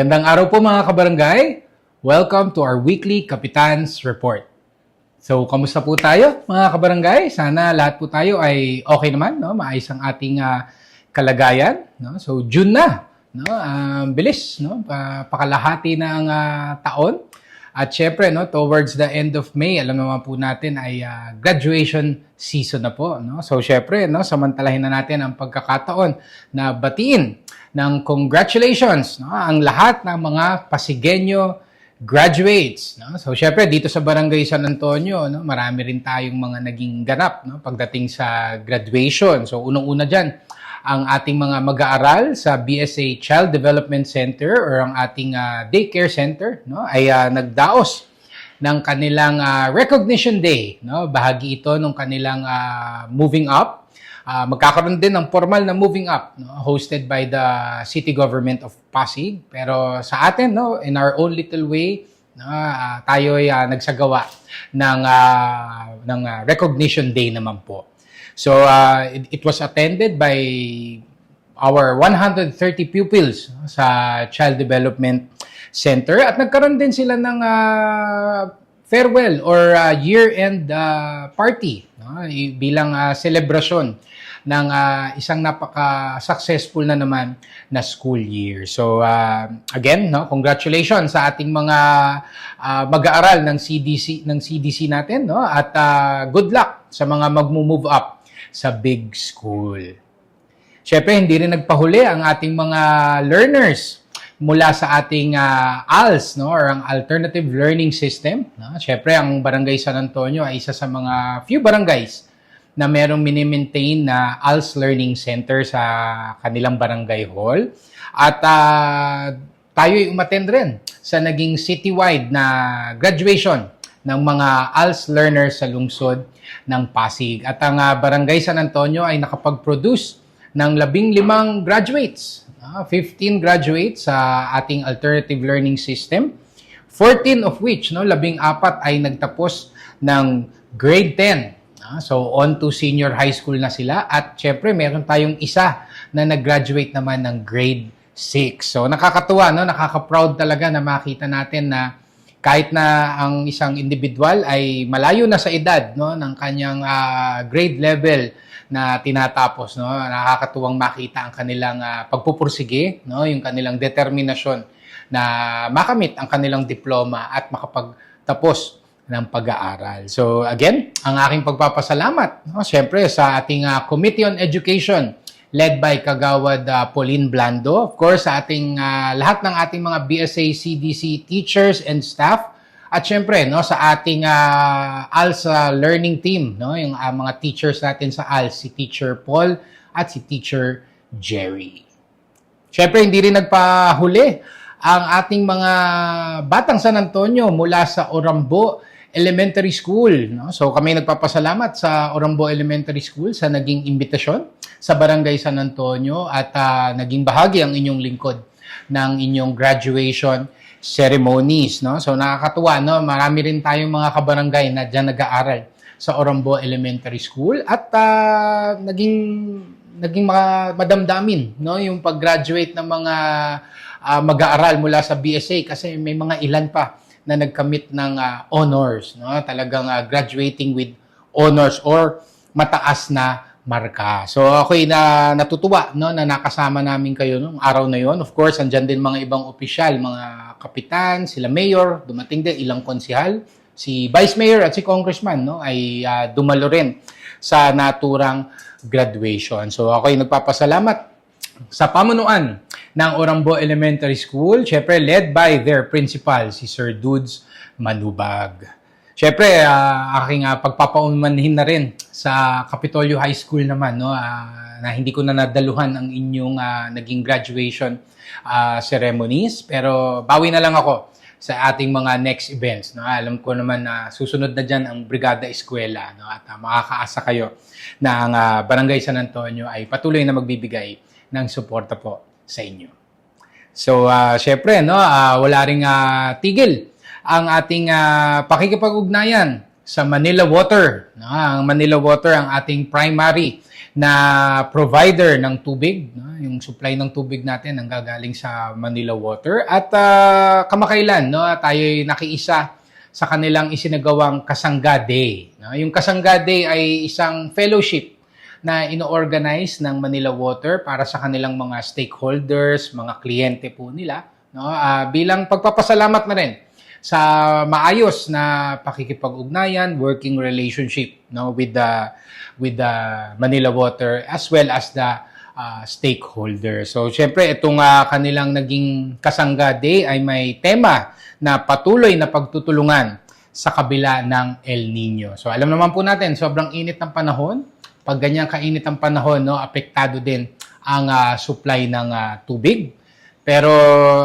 Magandang araw po mga kabarangay. Welcome to our weekly Kapitan's Report. So, kamusta po tayo mga kabarangay? Sana lahat po tayo ay okay naman, no? Maayos ang ating ah, kalagayan, no? So, June na, no? Ang bilis, no? Pa- pakalahati na ang ah, taon. At syempre, no, towards the end of May, alam naman po natin ay ah, graduation season na po. No? So syempre, no, samantalahin na natin ang pagkakataon na batiin ng congratulations no, ang lahat ng mga Pasigenyo graduates. No? So syempre, dito sa Barangay San Antonio, no, marami rin tayong mga naging ganap no, pagdating sa graduation. So unang-una dyan, ang ating mga mag-aaral sa BSA Child Development Center or ang ating ah, daycare center no ay ah, nagdaos ng kanilang ah, recognition day no bahagi ito ng kanilang ah, moving up Ah, magkakaroon din ng formal na moving up no hosted by the city government of Pasig. Pero sa atin no in our own little way no ah, tayo ay ah, nagsagawa ng ah, ng ah, recognition day naman po. So uh, it, it was attended by our 130 pupils no, sa Child Development Center. At nagkaroon din sila ng uh, farewell or uh, year-end uh, party no, bilang uh, celebration ng uh, isang napaka-successful na naman na school year. So uh, again, no, congratulations sa ating mga uh, mag-aaral ng CDC ng CDC natin no at uh, good luck sa mga magmo-move up sa big school. Siyempre, hindi rin nagpahuli ang ating mga learners mula sa ating ah, ALS, no, or ang Alternative Learning System. No? Siyempre, ang Barangay San Antonio ay isa sa mga few barangays na merong mini-maintain na ALS Learning Center sa kanilang barangay hall. At ah, tayo ay umattend rin sa naging citywide na graduation ng mga ALS learners sa lungsod ng Pasig. At ang ah, Barangay San Antonio ay nakapag-produce ng labing limang graduates. Ah, 15 graduates sa ating alternative learning system. 14 of which, no, labing apat ay nagtapos ng grade 10. Ah, so on to senior high school na sila. At syempre meron tayong isa na nag-graduate naman ng grade 6. So nakakatuwa, no? nakaka-proud talaga na makita natin na kahit na ang isang individual ay malayo na sa edad no? Ng kanyang ah, grade level na tinatapos no? Nakakatuwang makita ang kanilang ah, pagpupursige no? Yung kanilang determinasyon na makamit ang kanilang diploma at makapagtapos ng pag-aaral. So again, ang aking pagpapasalamat no syempre sa ating ah, Committee on Education led by Kagawad uh, Pauline Blando. Of course, sa ating ah, lahat ng ating mga BSA CDC teachers and staff. At syempre, no, sa ating uh, ALS ah, learning team, no, yung ah, mga teachers natin sa ALS, si Teacher Paul at si Teacher Jerry. Syempre, hindi rin nagpahuli ang ating mga batang San Antonio mula sa Orambo Elementary School. No? So kami nagpapasalamat sa Orambo Elementary School sa naging imbitasyon sa Barangay San Antonio at ah, naging bahagi ang inyong lingkod ng inyong graduation ceremonies. No? So nakakatuwa, no? marami rin tayong mga kabarangay na dyan nag-aaral sa Orambo Elementary School at ah, naging naging mga madamdamin no yung pag-graduate ng mga ah, mag-aaral mula sa BSA kasi may mga ilan pa na nagkamit ng ah, honors no talagang ah, graduating with honors or mataas na marka. So ako'y na natutuwa no na nakasama namin kayo nung araw na yon. Of course, andyan din mga ibang opisyal, mga kapitan, sila mayor, dumating din ilang konsihal, si vice mayor at si congressman no ay ah, dumalo rin sa naturang graduation. So ako'y nagpapasalamat sa pamunuan ng Orambo Elementary School, syempre led by their principal, si Sir Dudes Manubag. Syempre, ah, aking uh, pagpapaumanhin na rin sa Capitolio High School naman, no, ah, na hindi ko na nadaluhan ang inyong ah, naging graduation ah, ceremonies. Pero bawi na lang ako sa ating mga next events. No? Alam ko naman na susunod na dyan ang Brigada Eskwela no? at ah, makakaasa kayo na ang ah, Barangay San Antonio ay patuloy na magbibigay ng suporta po sa inyo. So, uh, syempre, no, ah, wala ring ah, tigil ang ating ah, pakikipag-ugnayan sa Manila Water. No? Ang Manila Water ang ating primary na provider ng tubig. No? Yung supply ng tubig natin ang gagaling sa Manila Water. At ah, kamakailan, no? tayo nakiisa sa kanilang isinagawang Kasangga Day. No? Yung Kasangga Day ay isang fellowship na ino-organize ng Manila Water para sa kanilang mga stakeholders, mga kliyente po nila, no? Ah, bilang pagpapasalamat na rin sa maayos na pakikipag-ugnayan, working relationship no with the with the Manila Water as well as the uh, stakeholders. So syempre itong ah, kanilang naging Kasangga Day ay may tema na patuloy na pagtutulungan sa kabila ng El Nino. So alam naman po natin, sobrang init ng panahon. Pag ganyan kainit ang panahon, no, apektado din ang ah, supply ng ah, tubig. Pero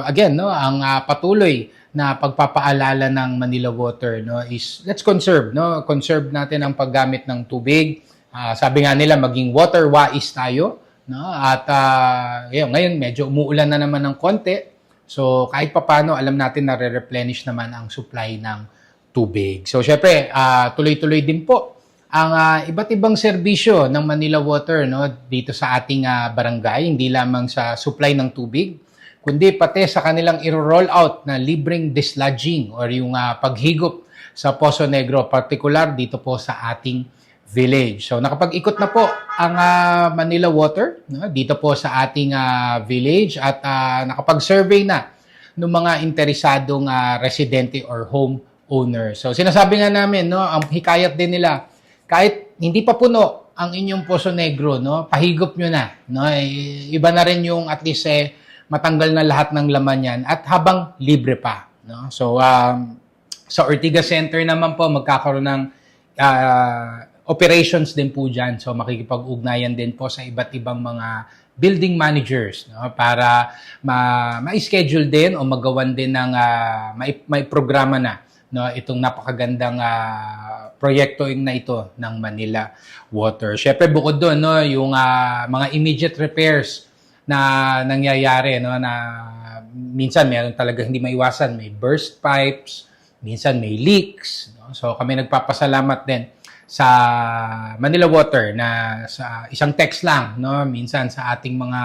again, no, ang ah, patuloy na pagpapaalala ng Manila Water no is let's conserve, no? Conserve natin ang paggamit ng tubig. Ah, sabi nga nila maging water wise tayo, no? At ah, yun, ngayon medyo umuulan na naman ng konti. So kahit papano alam natin na re-replenish naman ang supply ng tubig. So syempre, ah, tuloy-tuloy din po ang ah, iba't ibang serbisyo ng Manila Water no dito sa ating ah, barangay, hindi lamang sa supply ng tubig, kundi pati sa kanilang i-roll out na libreng dislodging or yung ah, paghigop sa Poso Negro, particular dito po sa ating village. So nakapag-ikot na po ang ah, Manila Water no, dito po sa ating ah, village at ah, nakapag-survey na ng mga interesadong ah, residente or home owner. So sinasabi nga namin no, ang hikayat din nila kahit hindi pa puno ang inyong Poso Negro, no, pahigop nyo na, no. I- Iba na rin yung at least eh, matanggal na lahat ng laman yan at habang libre pa, no. So um, sa Ortigas Center naman po magkakaroon ng ah, operations din po dyan. So makikipag-ugnayan din po sa iba't ibang mga building managers no para ma ma-schedule din o magawan din ng ah, may, may programa na no itong napakagandang ah, proyekto na ito ng Manila Water. Syempre bukod doon no yung ah, mga immediate repairs na nangyayari no na minsan meron talaga hindi maiwasan may burst pipes minsan may leaks no? so kami nagpapasalamat din sa Manila Water na sa isang text lang no minsan sa ating mga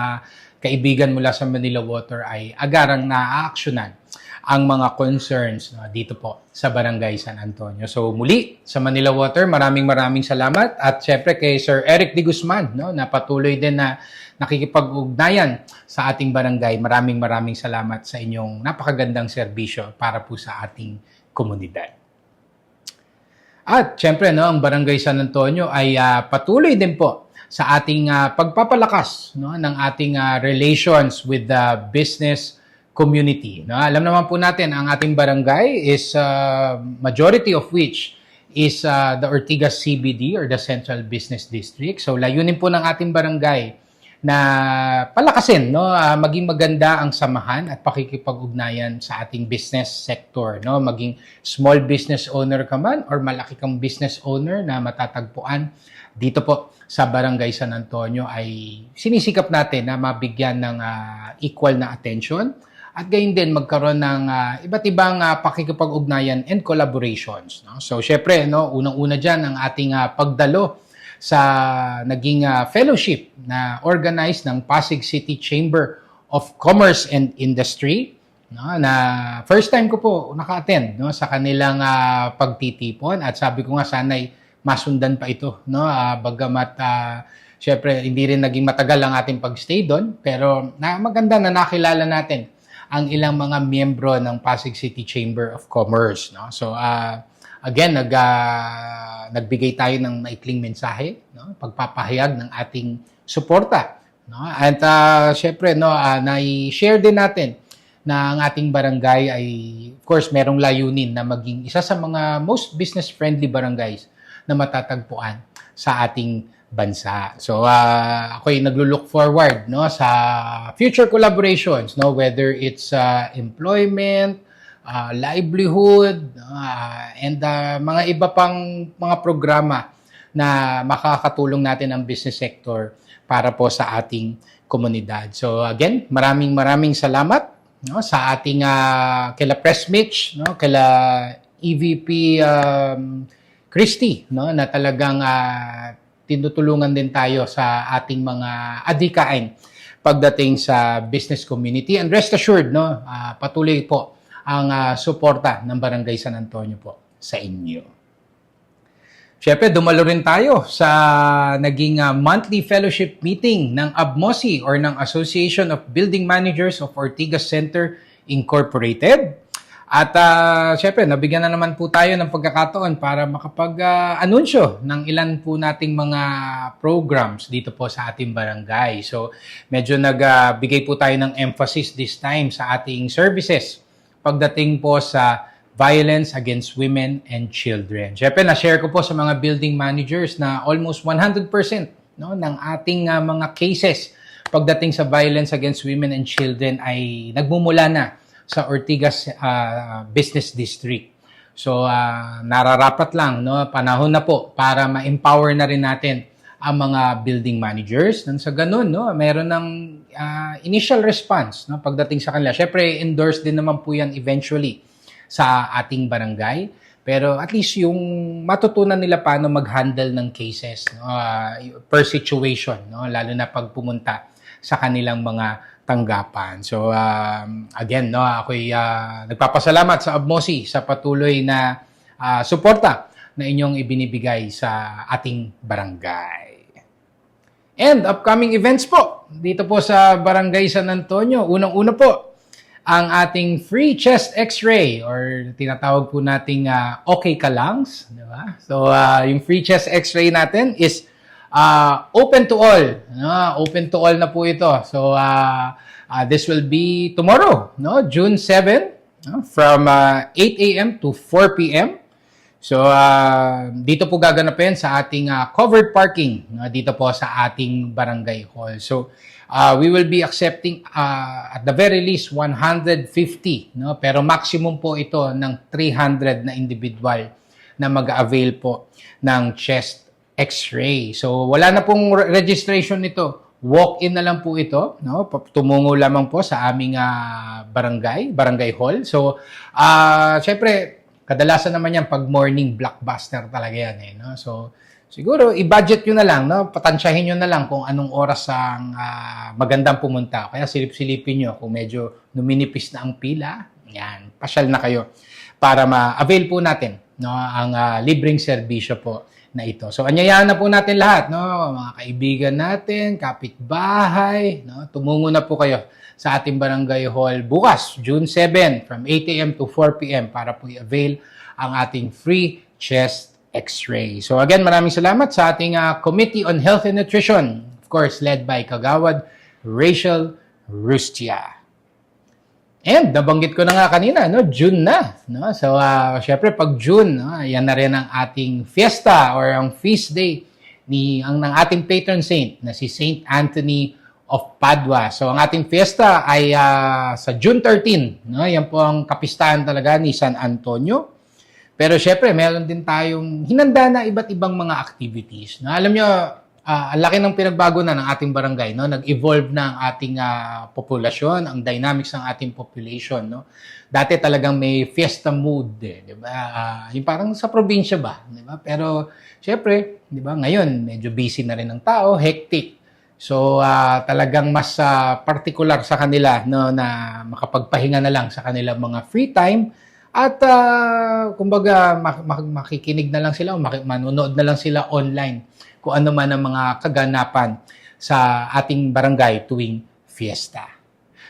kaibigan mula sa Manila Water ay agarang naaaksyonan ang mga concerns no, dito po sa Barangay San Antonio. So muli sa Manila Water, maraming maraming salamat at syempre kay Sir Eric De Guzman no, na patuloy din na nakikipag-ugnayan sa ating barangay. Maraming maraming salamat sa inyong napakagandang serbisyo para po sa ating komunidad. At syempre, no, ang Barangay San Antonio ay ah, patuloy din po sa ating ah, pagpapalakas no, ng ating ah, relations with the business community. No? Alam naman po natin, ang ating barangay is ah, majority of which is ah, the Ortigas CBD or the Central Business District. So layunin po ng ating barangay na palakasin, no, Ah, maging maganda ang samahan at pakikipag-ugnayan sa ating business sector, no, maging small business owner ka man or malaki kang business owner na matatagpuan dito po sa Barangay San Antonio ay sinisikap natin na mabigyan ng ah, equal na attention at gayon din magkaroon ng ah, iba't ibang ah, pakikipag-ugnayan and collaborations. No? So, syempre, no, unang-una dyan ang ating ah, pagdalo sa naging ah, fellowship na organized ng Pasig City Chamber of Commerce and Industry no na first time ko po naka-attend no sa kanilang ah, pagtitipon at sabi ko nga sana'y masundan pa ito no Ah, bagamat ah, syempre hindi rin naging matagal ang ating pagstay doon pero na maganda na nakilala natin ang ilang mga miyembro ng Pasig City Chamber of Commerce no? So ah, again nag ah, nagbigay tayo ng maikling mensahe no? Pagpapahayag ng ating suporta no? At ah, syempre no ah, nai-share din natin na ang ating barangay ay of course merong layunin na maging isa sa mga most business friendly barangays na matatagpuan sa ating bansa. So uh, ako'y naglo-look forward no sa future collaborations no whether it's uh, employment, uh, livelihood uh, and uh, mga iba pang mga programa na makakatulong natin ang business sector para po sa ating komunidad. So again, maraming maraming salamat no sa ating uh, kila Press Mitch, no kila EVP um, Christy, no, na talagang ah, tinutulungan din tayo sa ating mga adhikain pagdating sa business community. And rest assured, no, ah, patuloy po ang ah, suporta ng Barangay San Antonio po sa inyo. Siyempre, dumalo rin tayo sa naging ah, monthly fellowship meeting ng ABMOSI or ng Association of Building Managers of Ortigas Center Incorporated. At uh, syempre, nabigyan na naman po tayo ng pagkakataon para makapag-anunsyo ng ilan po nating mga programs dito po sa ating barangay. So, medyo nagbigay po tayo ng emphasis this time sa ating services pagdating po sa violence against women and children. Syempre, na-share ko po sa mga building managers na almost 100% no, ng ating uh, mga cases pagdating sa violence against women and children ay nagmumula na sa Ortigas uh, Business District. So, uh, nararapat lang, no, panahon na po para ma-empower na rin natin ang mga building managers. Nang sa ganun, no, meron ng uh, initial response no, pagdating sa kanila. Syempre, endorse din naman po yan eventually sa ating barangay. Pero at least yung matutunan nila paano mag-handle ng cases no, uh, per situation, no, lalo na pag pumunta sa kanilang mga tanggapan. So um, again, no, ako'y uh, nagpapasalamat sa Abmosi sa patuloy na uh, suporta na inyong ibinibigay sa ating barangay. And upcoming events po dito po sa Barangay San Antonio. Unang-una po, ang ating free chest x-ray or tinatawag po nating uh, okay ka langs, di ba? So uh, yung free chest x-ray natin is uh, open to all. No? Open to all na po ito. So uh, uh, this will be tomorrow, no? June 7 no? from uh, 8 a.m. to 4 p.m. So uh, dito po gaganapin sa ating uh, covered parking no? dito po sa ating barangay hall. So uh, we will be accepting uh, at the very least 150 no pero maximum po ito ng 300 na individual na mag-avail po ng chest x-ray. So wala na pong re- registration nito. Walk-in na lang po ito, no? Tumungo lamang po sa aming ah, barangay, barangay hall. So, ah, syempre, kadalasan naman yan pag morning blockbuster talaga yan eh, no? So, siguro i-budget nyo na lang, no? Patansyahin nyo na lang kung anong oras ang ah, magandang pumunta. Kaya silip-silipin nyo kung medyo numinipis na ang pila, yan, pasyal na kayo para ma-avail po natin no, ang ah, libreng serbisyo po na ito. So, anyayahan na po natin lahat, no? mga kaibigan natin, kapitbahay, no? tumungo na po kayo sa ating barangay hall bukas, June 7, from 8 a.m. to 4 p.m. para po i-avail ang ating free chest x-ray. So again, maraming salamat sa ating ah, Committee on Health and Nutrition, of course, led by Kagawad Rachel Rustia. And nabanggit ko na nga kanina, no, June na, no? So uh, syempre pag June, no, yan na rin ang ating fiesta or ang feast day ni ang ng ating patron saint na si Saint Anthony of Padua. So ang ating fiesta ay ah, sa June 13, no? Yan po ang kapistahan talaga ni San Antonio. Pero syempre, meron din tayong hinanda na iba't ibang mga activities. No? Alam nyo, ang laki ng pinagbago na ng ating barangay. No? Nag-evolve na ang ating ah, populasyon, ang dynamics ng ating population. No? Dati talagang may fiesta mood. Eh, di ba? Ah, yung parang sa probinsya ba? Di ba? Pero syempre, di ba? ngayon, medyo busy na rin ng tao, hectic. So ah, talagang mas ah, particular sa kanila no na makapagpahinga na lang sa kanilang mga free time at ah, kumbaga mak- mak- makikinig na lang sila o maki- manonood na lang sila online kung ano man ang mga kaganapan sa ating barangay tuwing fiesta.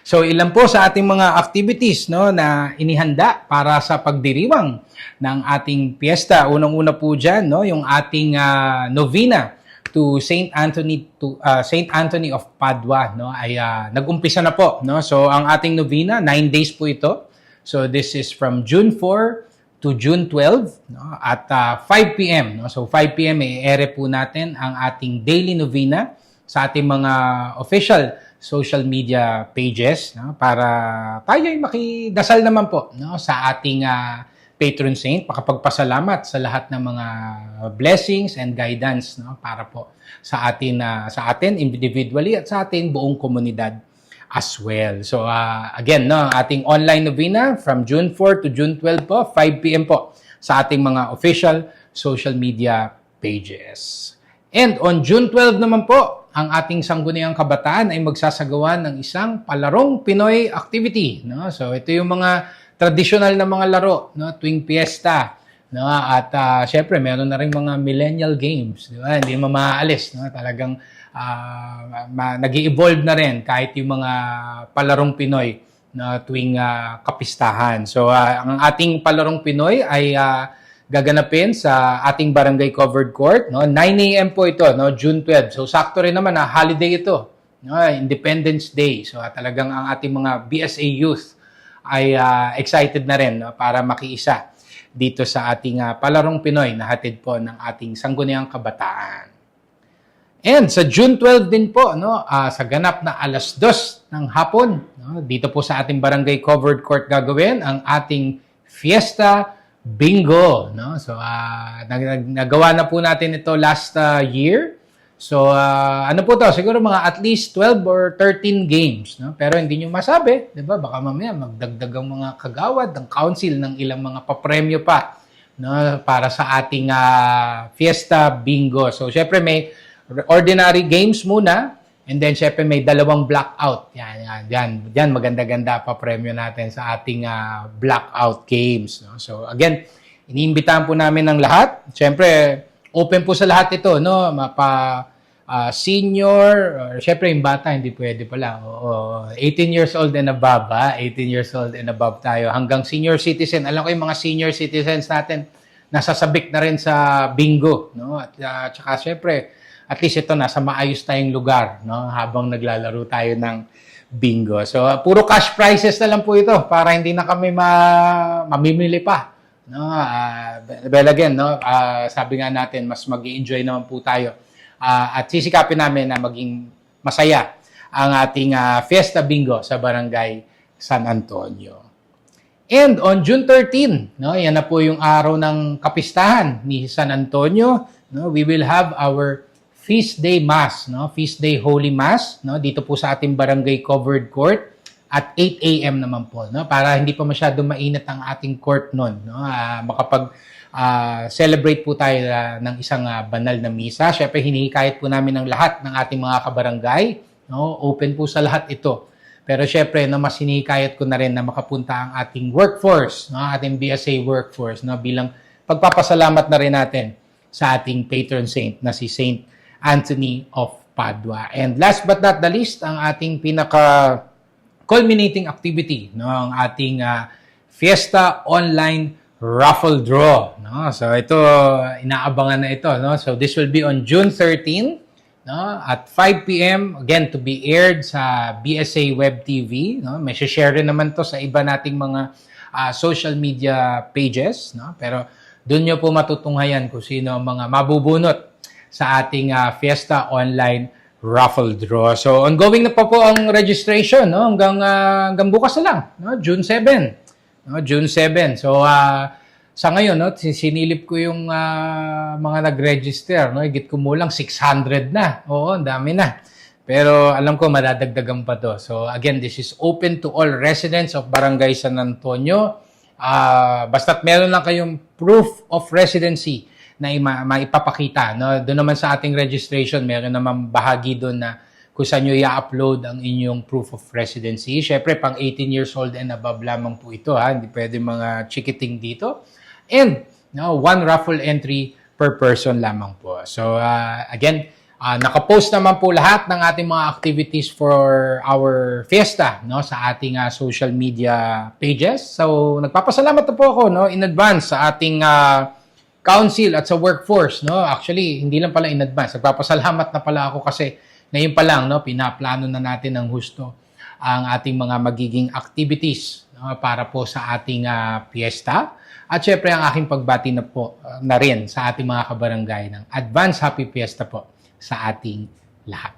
So ilan po sa ating mga activities no na inihanda para sa pagdiriwang ng ating piyesta. Unang-una po diyan no yung ating ah, novena to Saint Anthony to uh, Saint Anthony of Padua no ay ah, nag-umpisa na po no so ang ating novena 9 days po ito so this is from June 4 to June 12 no at ah, 5 PM no. So 5 PM i-ere po natin ang ating daily novena sa ating mga official social media pages no para tayo ay makidasal naman po no sa ating ah, patron saint, makapagpasalamat sa lahat ng mga blessings and guidance no para po sa atin na sa atin individually at sa ating buong komunidad as well. So ah, again no, ating online novena from June 4 to June 12 po, 5 PM po sa ating mga official social media pages. And on June 12 naman po, ang ating sangguniang kabataan ay magsasagawa ng isang palarong Pinoy activity. No? So ito yung mga traditional na mga laro no? tuwing piyesta. No? At ah, syempre, meron na rin mga millennial games. Di ba? Hindi mo maaalis. No? Talagang ah, ma- nag evolve na rin kahit yung mga palarong Pinoy na tuwing ah, kapistahan. So ah, ang ating palarong Pinoy ay ah, gaganapin sa ating barangay covered court. No? 9 a.m. po ito, no? June 12. So sakto rin naman na holiday ito. No? Independence Day. So ah, talagang ang ating mga BSA youth ay ah, excited na rin no? para makiisa dito sa ating ah, palarong Pinoy na hatid po ng ating sangguniang kabataan. And sa June 12 din po, no, ah, sa ganap na alas 2 ng hapon, no, dito po sa ating barangay covered court gagawin ang ating Fiesta Bingo, no? So ah, nag- nag- nagawa na po natin ito last ah, year. So ah, ano po to? Siguro mga at least 12 or 13 games, no? Pero hindi niyo masabi, 'di ba? Baka mamaya magdagdag ang mga kagawad ng council ng ilang mga papremyo pa no para sa ating ah, Fiesta Bingo. So syempre may ordinary games muna and then syempre may dalawang blackout. Yan yan yan. Yan maganda-ganda pa premyo natin sa ating ah, blackout games, no. So again, iniimbitahan po namin ng lahat. Syempre open po sa lahat ito, no? Mapa ah, senior, or syempre yung bata hindi pwede pala. Oo, 18 years old and above, ha? 18 years old and above tayo. Hanggang senior citizen. Alam ko yung mga senior citizens natin nasasabik na rin sa bingo, no? At uh, tsaka syempre, at least ito nasa maayos tayong lugar, no? Habang naglalaro tayo ng bingo. So, uh, puro cash prizes na lang po ito para hindi na kami ma mamimili pa. No, ah, well again, no, ah, sabi nga natin mas mag-enjoy naman po tayo. Ah, at sisikapin namin na maging masaya ang ating ah, Fiesta Bingo sa Barangay San Antonio. And on June 13, no, yan na po yung araw ng kapistahan ni San Antonio, no, we will have our Feast Day Mass, no, Feast Day Holy Mass, no, dito po sa ating barangay covered court at 8 a.m. naman po, no, para hindi pa masyado mainit ang ating court noon, no, ah, makapag ah, celebrate po tayo ah, ng isang ah, banal na misa. Syempre hinihikayat po namin ng lahat ng ating mga kabarangay, no, open po sa lahat ito. Pero syempre, no, mas hinihikayat ko na rin na makapunta ang ating workforce, no, ating BSA workforce, no, bilang pagpapasalamat na rin natin sa ating patron saint na si Saint Anthony of Padua. And last but not the least, ang ating pinaka culminating activity, no, ang ating ah, Fiesta Online Raffle Draw, no. So ito inaabangan na ito, no. So this will be on June 13, no, at 5 p.m. again to be aired sa BSA Web TV, no. May share rin naman to sa iba nating mga ah, social media pages, no. Pero doon nyo po matutunghayan kung sino ang mga mabubunot sa ating ah, Fiesta Online Raffle Draw. So, ongoing na pa po ang registration, no? Hanggang, ah, hanggang bukas na lang, no? June 7. No? June 7. So, ah, sa ngayon, no, sinilip ko yung ah, mga nag-register, no? Higit kumulang 600 na. Oo, ang dami na. Pero alam ko madadagdagan pa to. So again, this is open to all residents of Barangay San Antonio. Ah, basta't meron lang kayong proof of residency na ima- maipapakita. No? Doon naman sa ating registration, meron naman bahagi doon na kung saan nyo i-upload ang inyong proof of residency. Siyempre, pang 18 years old and above lamang po ito. Ha? Hindi pwede mga chikiting dito. And no, one raffle entry per person lamang po. So, ah, again, ah, nakapost naman po lahat ng ating mga activities for our fiesta no sa ating ah, social media pages. So, nagpapasalamat na po ako no in advance sa ating ah, council at sa workforce, no? Actually, hindi lang pala in advance. Nagpapasalamat na pala ako kasi ngayon pa lang, no, pinaplano na natin ng husto ang ating mga magiging activities no, para po sa ating ah, fiesta. At syempre, ang aking pagbati na po ah, na rin sa ating mga kabarangay ng advance happy fiesta po sa ating lahat.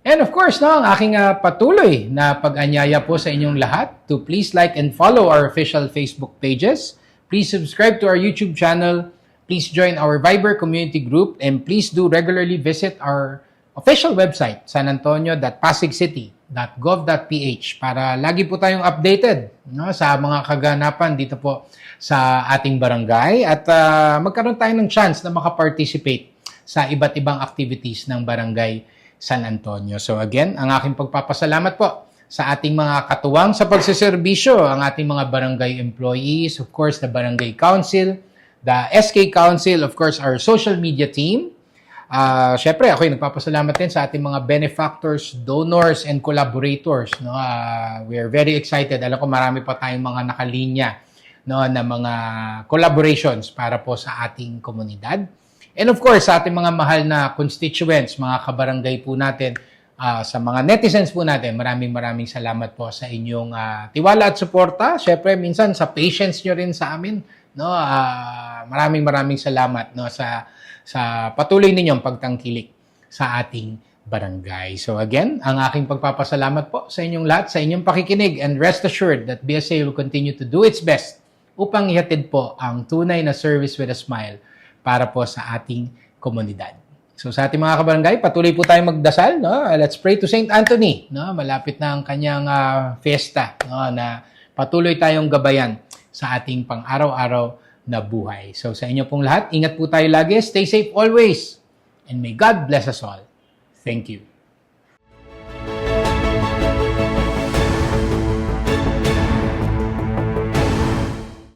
And of course, no, ang aking ah, patuloy na pag-anyaya po sa inyong lahat to please like and follow our official Facebook pages. Please subscribe to our YouTube channel. Please join our Viber community group and please do regularly visit our official website, sanantonio.pasigcity.gov.ph para lagi po tayong updated no, sa mga kaganapan dito po sa ating barangay at ah, magkaroon tayo ng chance na makaparticipate sa iba't ibang activities ng barangay San Antonio. So again, ang aking pagpapasalamat po sa ating mga katuwang sa pagsiservisyo, ang ating mga barangay employees, of course, the barangay council, the SK Council, of course, our social media team. Ah, Siyempre, ako yung nagpapasalamat din sa ating mga benefactors, donors, and collaborators. No? Ah, we are very excited. Alam ko marami pa tayong mga nakalinya no, na mga collaborations para po sa ating komunidad. And of course, sa ating mga mahal na constituents, mga kabarangay po natin, ah, sa mga netizens po natin, maraming maraming salamat po sa inyong ah, tiwala at suporta. Siyempre, minsan sa patience nyo rin sa amin. No? Ah, maraming maraming salamat no, sa, sa patuloy ninyong pagtangkilik sa ating barangay. So again, ang aking pagpapasalamat po sa inyong lahat, sa inyong pakikinig, and rest assured that BSA will continue to do its best upang ihatid po ang tunay na service with a smile para po sa ating komunidad. So sa ating mga kabarangay, patuloy po tayong magdasal, no? Let's pray to Saint Anthony, no? Malapit na ang kanyang ah, fiesta, no? Na patuloy tayong gabayan sa ating pang-araw-araw na buhay. So sa inyo pong lahat, ingat po tayo lagi, stay safe always, and may God bless us all. Thank you.